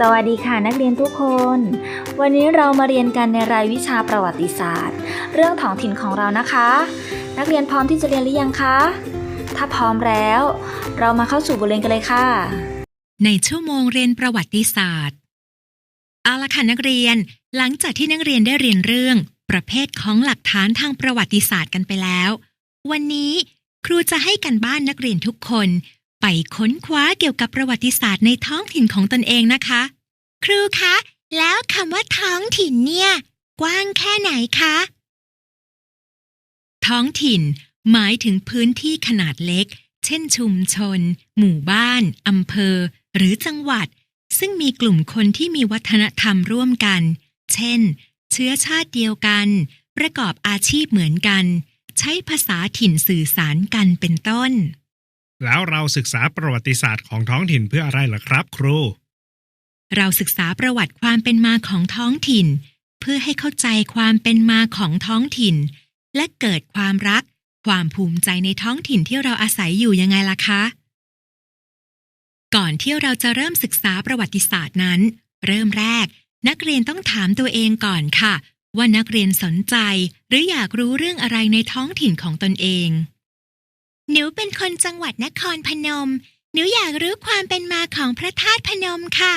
สวัสดีค่ะนักเรียนทุกคน วันนี้เรามาเรียนกันในรายวิชาประวัติศาสตร์ เรื่องท้องถิ่นของเรานะคะ นักเรียนพร้อมที่จะเรียนหรือยังคะ ถ้าพร้อมแล้ว เรามาเข้าสู่บทเรียนกันเลยค่ะ ในชั่วโมงเรียนประวัติศาสตร์เอาละค่ะนักเรียน หลังจากที่นักเรียนได้เรียนเรื่อง ประเภทของหลักฐานทางประวัติศาสตร์กันไปแล้ว วันนี้ครูจะให้กันบ้านนักเรียนทุกคน ไปค้นคว้าเกี่ยวกับประวัติศาสตร์ในท้องถิ่นของตนเองนะคะ ครูคะ แล้วคำว่าท้องถิ่นเนี่ย กว้างแค่ไหนคะ ท้องถิ่น หมายถึงพื้นที่ขนาดเล็ก เช่นชุมชน หมู่บ้านอำเภอ หรือจังหวัด ซึ่งมีกลุ่มคนที่มีวัฒนธรรมร่วมกัน เช่น เชื้อชาติเดียวกัน ประกอบอาชีพเหมือนกัน ใช้ภาษาถิ่นสื่อสารกันเป็นต้น แล้วเราศึกษาประวัติศาสตร์ของท้องถิ่นเพื่ออะไรล่ะครับ ครู เราศึกษาประวัติความเป็นมาของท้องถิ่น เพื่อให้เข้าใจความเป็นมาของท้องถิ่น และเกิดความรัก ความภูมิใจในท้องถิ่นที่เราอาศัยอยู่ยังไงล่ะคะ ก่อนที่เราจะเริ่มศึกษาประวัติศาสตร์นั้น เริ่มแรก นักเรียนต้องถามตัวเองก่อนค่ะ ว่านักเรียนสนใจ หรืออยากรู้เรื่องอะไรในท้องถิ่นของตนเอง หนูเป็นคนจังหวัดนครพนม หนูอยากรู้ความเป็นมาของพระธาตุพนมค่ะ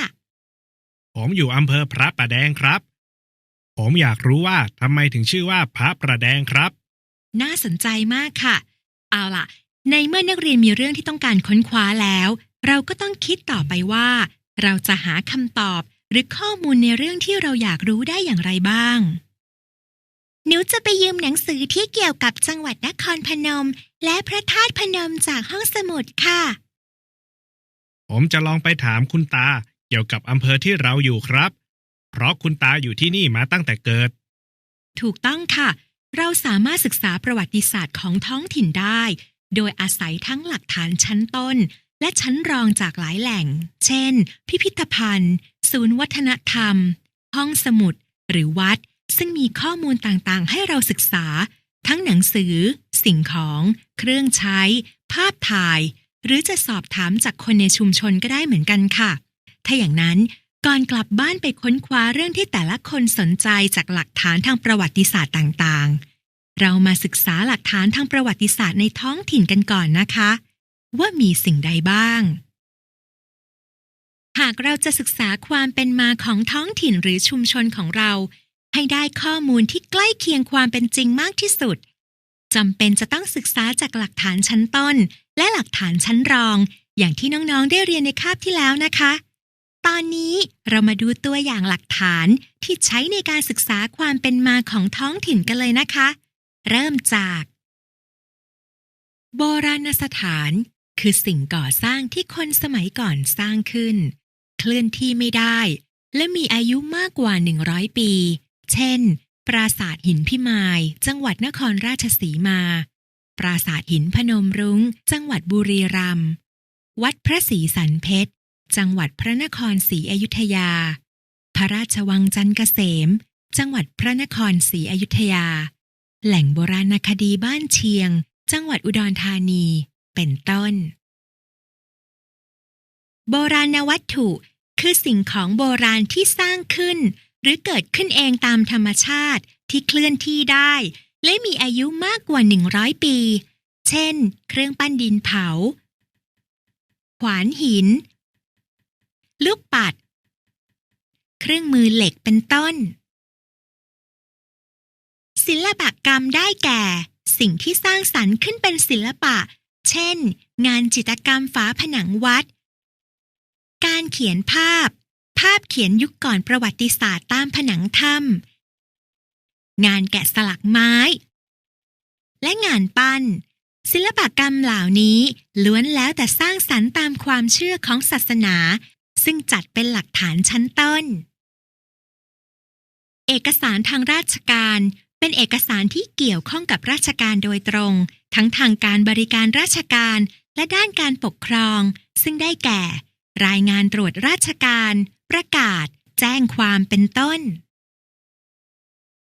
ผมอยู่อำเภอพระประแดงครับ ผมอยากรู้ว่าทำไมถึงชื่อว่าพระประแดงครับ น่าสนใจมากค่ะ เอาล่ะ ในเมื่อนักเรียนมีเรื่องที่ต้องการค้นคว้าแล้ว เราก็ต้องคิดต่อไปว่า เราจะหาคำตอบหรือข้อมูลในเรื่องที่เราอยากรู้ได้อย่างไรบ้าง หนูจะไปยืมหนังสือที่เกี่ยวกับจังหวัดนครพนม และพระธาตุพนมจากห้องสมุดค่ะ ผมจะลองไปถามคุณตาเกี่ยวกับอำเภอที่เราอยู่ครับ เพราะคุณตาอยู่ที่นี่มาตั้งแต่เกิด ถูกต้องค่ะ เราสามารถศึกษาประวัติศาสตร์ของท้องถิ่นได้ โดยอาศัยทั้งหลักฐานชั้นต้น และชั้นรองจากหลายแหล่ง เช่น พิพิธภัณฑ์ ศูนย์วัฒนธรรม ห้องสมุด หรือวัด ซึ่งมีข้อมูลต่างๆ ให้เราศึกษา ทั้งหนังสือ สิ่งของ เครื่องใช้ ภาพถ่าย หรือจะสอบถามจากคนในชุมชนก็ได้เหมือนกันค่ะ ถ้าอย่างนั้นก่อนกลับบ้านไปค้นคว้าเรื่องที่แต่ละคนสนใจจากหลักฐานทางประวัติศาสตร์ต่างๆ เรามาศึกษาหลักฐานทางประวัติศาสตร์ในท้องถิ่นกันก่อนนะคะ ว่ามีสิ่งใดบ้าง หากเราจะศึกษาความเป็นมาของท้องถิ่นหรือชุมชนของเรา ให้ได้ข้อมูลที่ใกล้เคียงความเป็นจริงมากที่สุดจำเป็นจะต้องศึกษาจากหลักฐานชั้นต้น และหลักฐานชั้นรอง อย่างที่น้องๆได้เรียนในคาบที่แล้วนะคะ ตอนนี้เรามาดูตัวอย่างหลักฐานที่ใช้ในการศึกษาความเป็นมาของท้องถิ่นกันเลยนะคะ เริ่มจาก โบราณสถาน คือสิ่งก่อสร้างที่คนสมัยก่อนสร้างขึ้น เคลื่อนที่ไม่ได้ และมีอายุมากกว่า 100 ปี เช่น ปราสาทหินพิมาย จังหวัดนครราชสีมา ปราสาทหินพนมรุง้ง จังหวัดบุรีรัมย์ วัดพระศรีสันเพชร จังหวัดพระนครศรีอยุธยา พระราชวังจันทร์เกษม จังหวัดพระนครศรีอยุธยา แหล่งโบราณคดีบ้านเชียง จังหวัดอุดรธานี เป็นต้น โบราณวัตถุคือสิ่งของโบราณที่สร้างขึ้น หรือเกิดขึ้นเองตามธรรมชาติที่เคลื่อนที่ได้ และมีอายุมากกว่า 100 ปี เช่น เครื่องปั้นดินเผา ขวานหิน ลูกปัด เครื่องมือเหล็กเป็นต้น ศิลปกรรมได้แก่ สิ่งที่สร้างสรรค์ขึ้นเป็นศิลปะ เช่น งานจิตรกรรมฝาผนังวัด การเขียนภาพ ภาพเขียนยุคก่อนประวัติศาสตร์ตามผนังถ้ำงานแกะสลักไม้ และงานปั้น ศิลปกรรมเหล่านี้ล้วนแล้วแต่สร้างสรรค์ตามความเชื่อของศาสนา ซึ่งจัดเป็นหลักฐานชั้นต้น เอกสารทางราชการเป็นเอกสารที่เกี่ยวข้องกับราชการโดยตรง ทั้งทางการบริการราชการและด้านการปกครอง ซึ่งได้แก่ รายงานตรวจราชการ ประกาศ แจ้งความเป็นต้น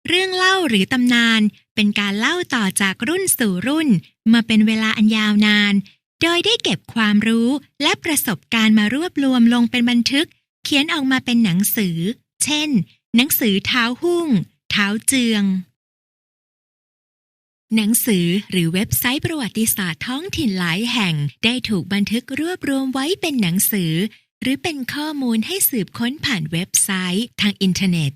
เรื่องเล่าหรือตำนานเป็นการเล่าต่อจากรุ่นสู่รุ่น มาเป็นเวลาอันยาวนาน โดยได้เก็บความรู้และประสบการณ์มารวบรวมลงเป็นบันทึก เขียนออกมาเป็นหนังสือ เช่น หนังสือเท้าหุ้ง เท้าเจือง หนังสือหรือเว็บไซต์ประวัติศาสตร์ท้องถิ่นหลายแห่งได้ถูกบันทึกรวบรวมไว้เป็นหนังสือ หรือเป็นข้อมูลให้สืบค้นผ่านเว็บไซต์ทางอินเทอร์เน็ต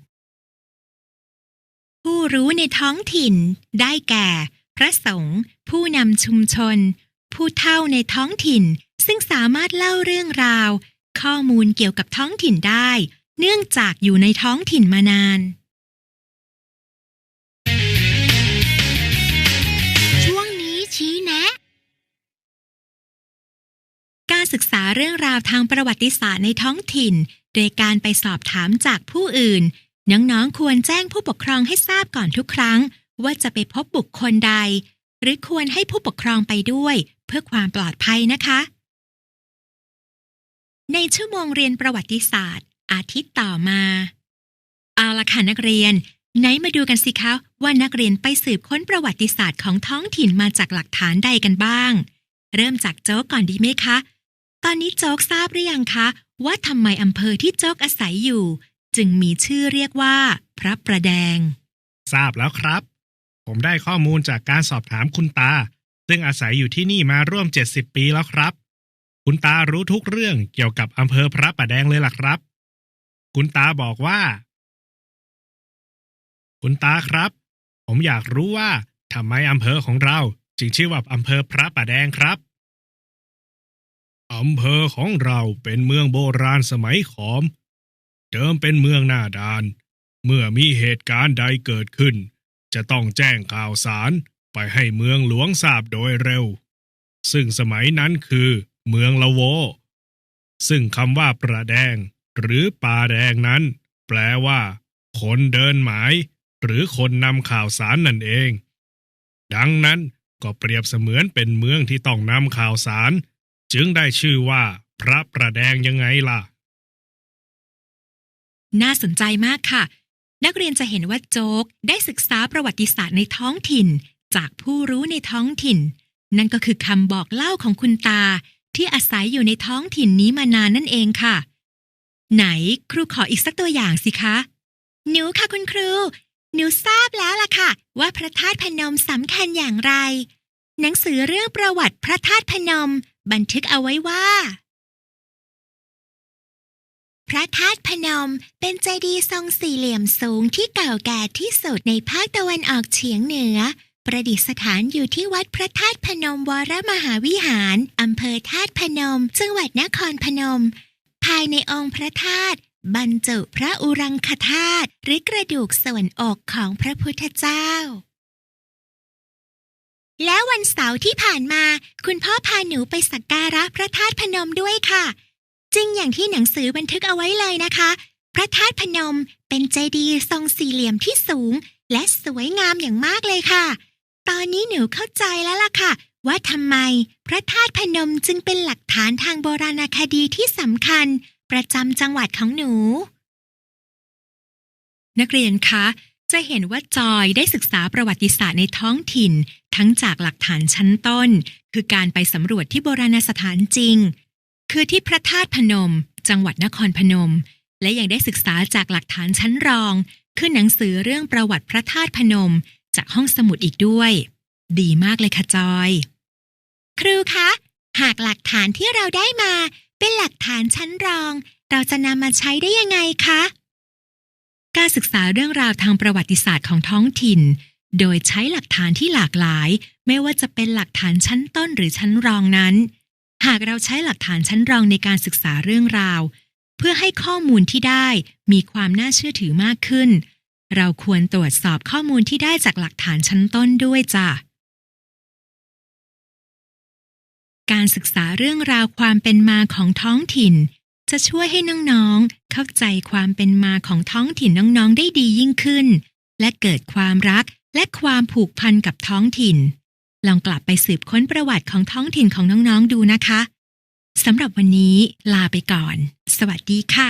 ผู้รู้ในท้องถิ่น ได้แก่ พระสงฆ์ผู้นำชุมชน ผู้เฒ่าในท้องถิ่น ซึ่งสามารถเล่าเรื่องราว ข้อมูลเกี่ยวกับท้องถิ่นได้ เนื่องจากอยู่ในท้องถิ่นมานาน ศึกษาเรื่องราวทางประวัติศาสตร์ในท้องถิ่น โดยการไปสอบถามจากผู้อื่น น้องๆ ควรแจ้งผู้ปกครองให้ทราบก่อนทุกครั้ง ว่าจะไปพบบุคคลใด หรือควรให้ผู้ปกครองไปด้วย เพื่อความปลอดภัยนะคะ ในชั่วโมงเรียนประวัติศาสตร์ อาทิตย์ต่อมา เอาละค่ะนักเรียน ไหนมาดูกันสิคะว่านักเรียนไปสืบค้นประวัติศาสตร์ของท้องถิ่นมาจากหลักฐานใดกันบ้าง เริ่มจากโจ๊กก่อนดีไหมคะ ตอนนี้โจ๊กทราบหรือยังคะ ว่าทำไมอำเภอที่โจ๊กอาศัยอยู่ จึงมีชื่อเรียกว่า พระประแดง ทราบแล้วครับ ผมได้ข้อมูลจากการสอบถามคุณตา ซึ่งอาศัยอยู่ที่นี่มาร่วม 70 ปีแล้วครับ คุณตารู้ทุกเรื่องเกี่ยวกับอำเภอพระประแดงเลยล่ะครับ คุณตาบอกว่า คุณตาครับ ผมอยากรู้ว่าทำไมอำเภอของเรา จึงชื่อว่าอำเภอพระประแดงครับ อำเภอของเราเป็นเมืองโบราณสมัยขอม เดิมเป็นเมืองหน้าด่าน เมื่อมีเหตุการณ์ใดเกิดขึ้น จะต้องแจ้งข่าวสารไปให้เมืองหลวงทราบโดยเร็ว ซึ่งสมัยนั้นคือเมืองละโว ซึ่งคำว่าประแดง หรือป่าแดงนั้น แปลว่า คนเดินหมาย หรือคนนำข่าวสารนั่นเอง ดังนั้นก็เปรียบเสมือนเป็นเมืองที่ต้องนำข่าวสาร จึงได้ชื่อว่า พระประแดงยังไงล่ะ น่าสนใจมากค่ะ นักเรียนจะเห็นว่าโจ๊กได้ศึกษาประวัติศาสตร์ในท้องถิ่น จากผู้รู้ในท้องถิ่น นั่นก็คือคำบอกเล่าของคุณตา ที่อาศัยอยู่ในท้องถิ่นนี้มานานนั่นเองค่ะ ไหนครูขออีกสักตัวอย่างสิคะหนูค่ะคุณครู หนูทราบแล้วล่ะค่ะ ว่าพระธาตุพนมสำคัญอย่างไร หนังสือเรื่องประวัติพระธาตุพนม บันทึกเอาไว้ว่า พระธาตุพนมเป็นเจดีย์ทรงสี่เหลี่ยมสูงที่เก่าแก่ที่สุดในภาคตะวันออกเฉียงเหนือ ประดิษฐานอยู่ที่วัดพระธาตุพนมวรมหาวิหาร อำเภอธาตุพนม จังหวัดนครพนม ภายในองค์พระธาตุบรรจุพระอุรังคธาตุหรือกระดูกส่วนอกของพระพุทธเจ้า แล้ววันเสาร์ที่ผ่านมา คุณพ่อพาหนูไปสักการะพระธาตุพนมด้วยค่ะ จริงอย่างที่หนังสือบันทึกเอาไว้เลยนะคะ พระธาตุพนมเป็นเจดีย์ทรงสี่เหลี่ยมที่สูง และสวยงามอย่างมากเลยค่ะ ตอนนี้หนูเข้าใจแล้วล่ะค่ะ ว่าทำไมพระธาตุพนมจึงเป็นหลักฐานทางโบราณคดีที่สำคัญ ประจำจังหวัดของหนู นักเรียนคะจะเห็นว่าจอยได้ศึกษาประวัติศาสตร์ในท้องถิ่น ทั้งจากหลักฐานชั้นต้น คือการไปสำรวจที่โบราณสถานจริง คือที่พระธาตุพนม จังหวัดนครพนม และยังได้ศึกษาจากหลักฐานชั้นรอง คือหนังสือเรื่องประวัติพระธาตุพนม จากห้องสมุดอีกด้วย ดีมากเลยค่ะจอย ครูคะ หากหลักฐานที่เราได้มาเป็นหลักฐานชั้นรอง เราจะนำมาใช้ได้ยังไงคะ การศึกษาเรื่องราวทางประวัติศาสตร์ของท้องถิ่น โดยใช้หลักฐานที่หลากหลาย ไม่ว่าจะเป็นหลักฐานชั้นต้นหรือชั้นรองนั้น หากเราใช้หลักฐานชั้นรองในการศึกษาเรื่องราว เพื่อให้ข้อมูลที่ได้มีความน่าเชื่อถือมากขึ้น เราควรตรวจสอบข้อมูลที่ได้จากหลักฐานชั้นต้นด้วยจ้ะการศึกษาเรื่องราวความเป็นมาของท้องถิ่น จะช่วยให้น้องๆ เข้าใจความเป็นมาของท้องถิ่นน้องๆ ได้ดียิ่งขึ้น และเกิดความรัก และความผูกพันกับท้องถิ่น ลองกลับไปสืบค้นประวัติของท้องถิ่นของน้องๆดูนะคะสำหรับวันนี้ลาไปก่อน สวัสดีค่ะ